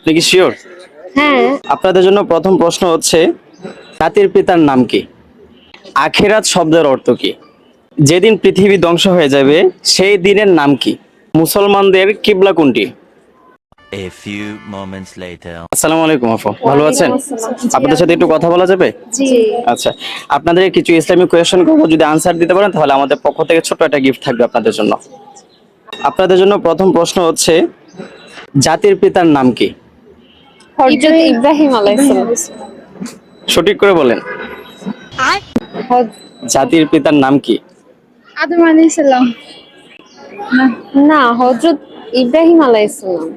আপনি কি শিওর হ্যাঁ। আপনাদের জন্য প্রথম প্রশ্ন হচ্ছে জাতির পিতার নাম কি? আখেরাত শব্দের অর্থ কি? যেদিন পৃথিবী ধ্বংস হয়ে যাবে সেই দিনের নাম কি? মুসলমানদের কিবলা কোনটি? A few moments later. আসসালামু আলাইকুম আপু ভালো আছেন? আপনাদের সাথে একটু কথা বলা যাবে? জি। আচ্ছা আপনাদের কিছু ইসলামিক কোয়েশ্চেন করব যদি আনসার দিতে পারেন তাহলে আমাদের পক্ষ থেকে ছোট একটা গিফট থাকবে আপনাদের জন্য। আপনাদের জন্য প্রথম প্রশ্ন হচ্ছে জাতির পিতার নাম কি? হযরত ইব্রাহিম আলাইহিস সঠিক করে বলেন। জাতির পিতার নাম কি? আদম আলাইহিস সালাম। না। হযরত ইব্রাহিম আলাইহিস সালাম।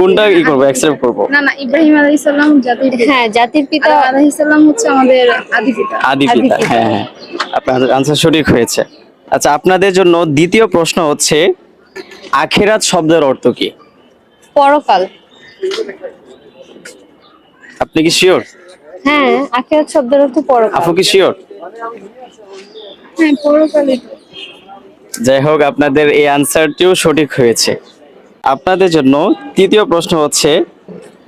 কোনটা কি করব? অ্যাকসেপ্ট করব। না না ইব্রাহিম আলাইহিস সালাম জাতির হ্যাঁ জাতির পিতা আলাইহিস সালাম হচ্ছে আমাদের আদি পিতা। আদি আদি পিতা পিতা। হ্যাঁ হ্যাঁ। আপনার আনসার সঠিক হয়েছে। আচ্ছা আপনাদের জন্য দ্বিতীয় প্রশ্ন হচ্ছে আখেরাত শব্দের অর্থ কি? পরকাল। আপনি কি শিওর হ্যাঁ আখিরাত শব্দের অর্থ পরকাল। আপু কি শিওর হ্যাঁ পরকালে যাই হোক আপনাদের এই আনসারটিও সঠিক হয়েছে। আপনাদের জন্য তৃতীয় প্রশ্ন হচ্ছে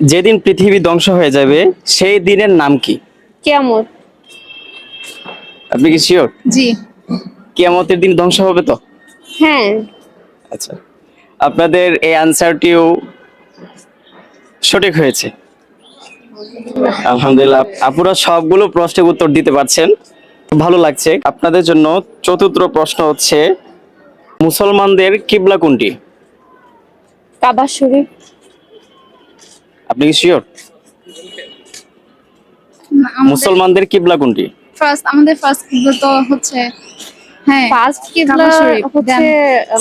যেদিন পৃথিবী ধ্বংস হয়ে যাবে সেই দিনের নাম কি? কিয়ামত। আপনি কি শিওর জি। কিয়ামতের দিন ধ্বংস হবে তো? হ্যাঁ। আচ্ছা। আপনাদের এই আনসারটিও সঠিক হয়েছে। আলহামদুলিল্লাহ আপুরা সবগুলো প্রশ্নের উত্তর দিতে পারছেন। ভালো লাগছে। আপনাদের জন্য চতুর্থ প্রশ্ন হচ্ছে মুসলমানদের কিবলা কোনটি? কাবা শরীফ। আপনি কি শিওর মুসলমানদের কিবলা কোনটি? ফার্স্ট আমাদের ফার্স্ট কিবলা তো হচ্ছে হ্যাঁ ফার্স্ট কিবলা হচ্ছে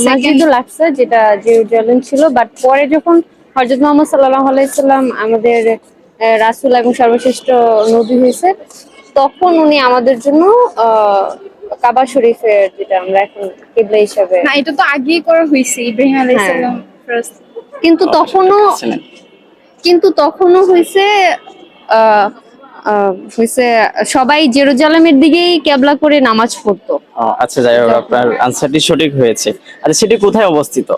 মসজিদুল আকসা যেটা জেরুজালেম ছিল বাট পরে যখন হযরত মুহাম্মদ সাল্লাহ আলাইসাল্লাম আমাদের রাসুল এবং সর্বশ্রেষ্ঠ নবী হয়েছে। তখন উনি আমাদের জন্য আহ, কাবা শরীফের যেটা আমরা এখন কিবলা হিসাবে না এটা তো আগেই করা হয়েছে ইব্রাহিম সালাম ফার্স্ট কিন্তু তখনও কিন্তু তখনও হয়েছে আহ, আহ, হয়েছে সবাই জেরুজালেমের দিকেই কেবলা করে নামাজ পড়তো। আচ্ছা যাই হোক আপনার আনসারটি সঠিক হয়েছে। আচ্ছা সেটি কোথায় অবস্থিত?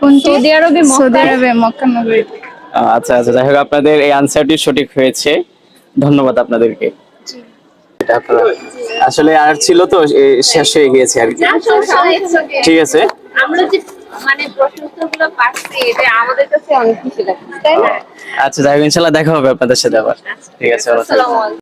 কোন সৌদি আরবে সৌদি আরবে মক্কা নগরী আচ্ছা আচ্ছা যাই হোক আপনাদের এই আনসারটি সঠিক হয়েছে। ধন্যবাদ আপনাদেরকে। এটা আপনারা আসলে আর ছিল তো শেষ হয়ে গিয়েছে আর কি। ঠিক আছে। আমরা যে মানে প্রশ্ন পাচ্ছি এটা আমাদের কাছে অনেক খুশি লাগছে তাই না? আচ্ছা যাই হোক ইনশাল্লাহ দেখা হবে আপনাদের সাথে আবার। ঠিক আছে আসসালামু আলাইকুম।